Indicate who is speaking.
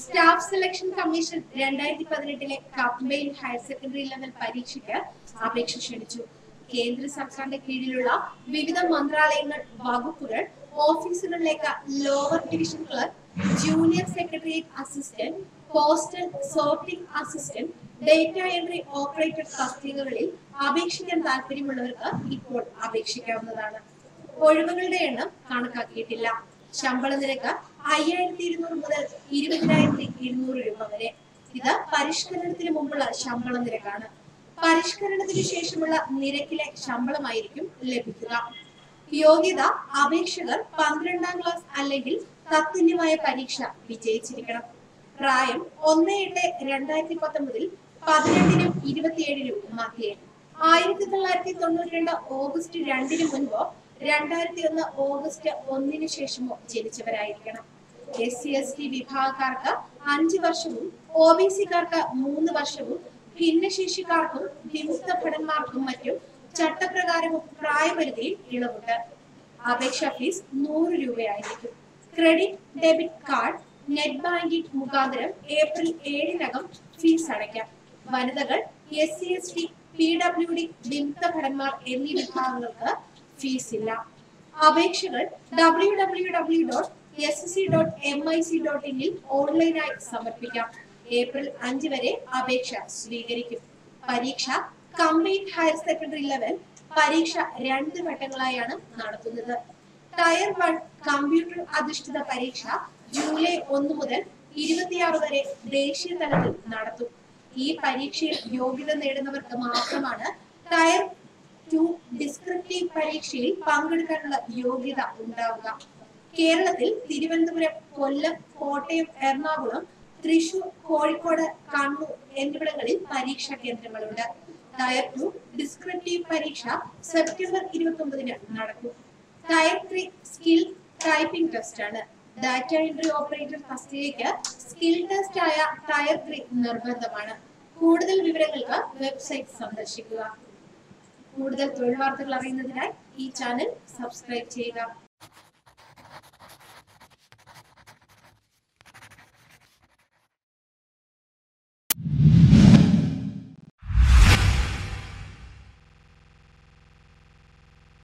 Speaker 1: Staff selection commission രണ്ടായിരത്തി പതിനെട്ടിലെ combine higher secondary level പരീക്ഷയ്ക്ക് അപേക്ഷ ക്ഷണിച്ചു. കേന്ദ്ര സർക്കാരിന്റെ കീഴിലുള്ള വിവിധ മന്ത്രാലയങ്ങൾ വകുപ്പുകൾ ഓഫീസുകളിലേക്ക് lower division clerk junior secretariat assistant postal sorting assistant data entry operator തസ്തികകളിൽ അപേക്ഷിക്കാൻ താല്പര്യമുള്ളവർക്ക് ഇപ്പോൾ അപേക്ഷിക്കാവുന്നതാണ്. ഒഴിവുകളുടെ എണ്ണം കണക്കാക്കിയിട്ടില്ല. ശമ്പള നിരക്ക് അയ്യായിരത്തി ഇരുന്നൂറ് മുതൽ ഇരുപതിനായിരത്തി ഇരുന്നൂറ് രൂപ വരെ ഇത് പരിഷ്കരണത്തിന് മുമ്പുള്ള ശമ്പള നിരക്കാണ്. പരിഷ്കരണത്തിന് ശേഷമുള്ള നിരക്കിലെ ശമ്പളമായിരിക്കും ലഭിക്കുക. യോഗ്യത അപേക്ഷകർ പന്ത്രണ്ടാം ക്ലാസ് അല്ലെങ്കിൽ തത്തുല്യമായ പരീക്ഷ വിജയിച്ചിരിക്കണം. പ്രായം ഒന്ന് എട്ട് രണ്ടായിരത്തി പത്തൊമ്പതിൽ പതിനെട്ടിനും ഇരുപത്തിയേഴിനും മധ്യേ. ആയിരത്തി തൊള്ളായിരത്തി തൊണ്ണൂറ്റി രണ്ട് ഓഗസ്റ്റ് രണ്ടിന് മുൻപോ രണ്ടായിരത്തി ഒന്ന് ഓഗസ്റ്റ് ഒന്നിന് ശേഷമോ ജനിച്ചവരായിരിക്കണം. എസ് സി എസ് ടി വിഭാഗക്കാർക്ക് അഞ്ച് വർഷവും ഒ ബി സിക്കാർക്ക് മൂന്ന് വർഷവും ഭിന്നശേഷിക്കാർക്കും വിമുക്ത ഭടന്മാർക്കും മറ്റും ചട്ടപ്രകാരവും പ്രായപരിധിയിൽ ഇളവുണ്ട്. അപേക്ഷാ ഫീസ് നൂറ് രൂപയായിരിക്കും. Credit debit card net banking മുഖാന്തരം ഏപ്രിൽ ഏഴിനകം ഫീസ് അടയ്ക്കാം. വനിതകൾ S C S T P W D വിമുക്ത ഭടന്മാർ എന്നീ വിഭാഗങ്ങൾക്ക് ഫീസ് ഇല്ല അപേക്ഷകൾ W W W dot S C dot M I C dot ഇനിൽ ഓൺലൈനായി സമർപ്പിക്കാം. ഏപ്രിൽ അഞ്ച് വരെ അപേക്ഷ സ്വീകരിക്കും. പരീക്ഷ കമ്പൈൻഡ് ഹയർ സെക്കൻഡറി ലെവൽ പരീക്ഷ രണ്ട് ഘട്ടങ്ങളായാണ് നടത്തുന്നത്. ടയർ വൺ കമ്പ്യൂട്ടർ അധിഷ്ഠിത പരീക്ഷ ജൂലൈ ഒന്ന് മുതൽ ഇരുപത്തിയാറ് വരെ ദേശീയ തലത്തിൽ നടത്തും. ഈ പരീക്ഷയിൽ യോഗ്യത നേടുന്നവർക്ക് മാത്രമാണ് ടയർ ടു ഡിസ്ക്രിപ്റ്റീവ് പരീക്ഷയിൽ പങ്കെടുക്കാനുള്ള യോഗ്യത ഉണ്ടാവുക. കേരളത്തിൽ തിരുവനന്തപുരം കൊല്ലം കോട്ടയം എറണാകുളം തൃശൂർ കോഴിക്കോട് കണ്ണൂർ എന്നിവിടങ്ങളിൽ പരീക്ഷാ കേന്ദ്രങ്ങളുണ്ട്. ടയർ ടു ഡിസ്ക്രിപ്റ്റീവ് പരീക്ഷ സെപ്റ്റംബർ ഇരുപത്തി ഒമ്പതിന് നടക്കും. Tier three skill typing test ആണ്. ഡാറ്റ എൻട്രി ഓപ്പറേറ്റർ തസ്തികയ്ക്ക് സ്കിൽ ടെസ്റ്റ് ആയ ടയർ ത്രീ നിർബന്ധമാണ്. കൂടുതൽ വിവരങ്ങൾക്ക് വെബ്സൈറ്റ് സന്ദർശിക്കുക. കൂടുതൽ തൊഴിൽ വാർത്തകൾ അറിയുന്നതിനായി ഈ ചാനൽ സബ്സ്ക്രൈബ് ചെയ്യുക.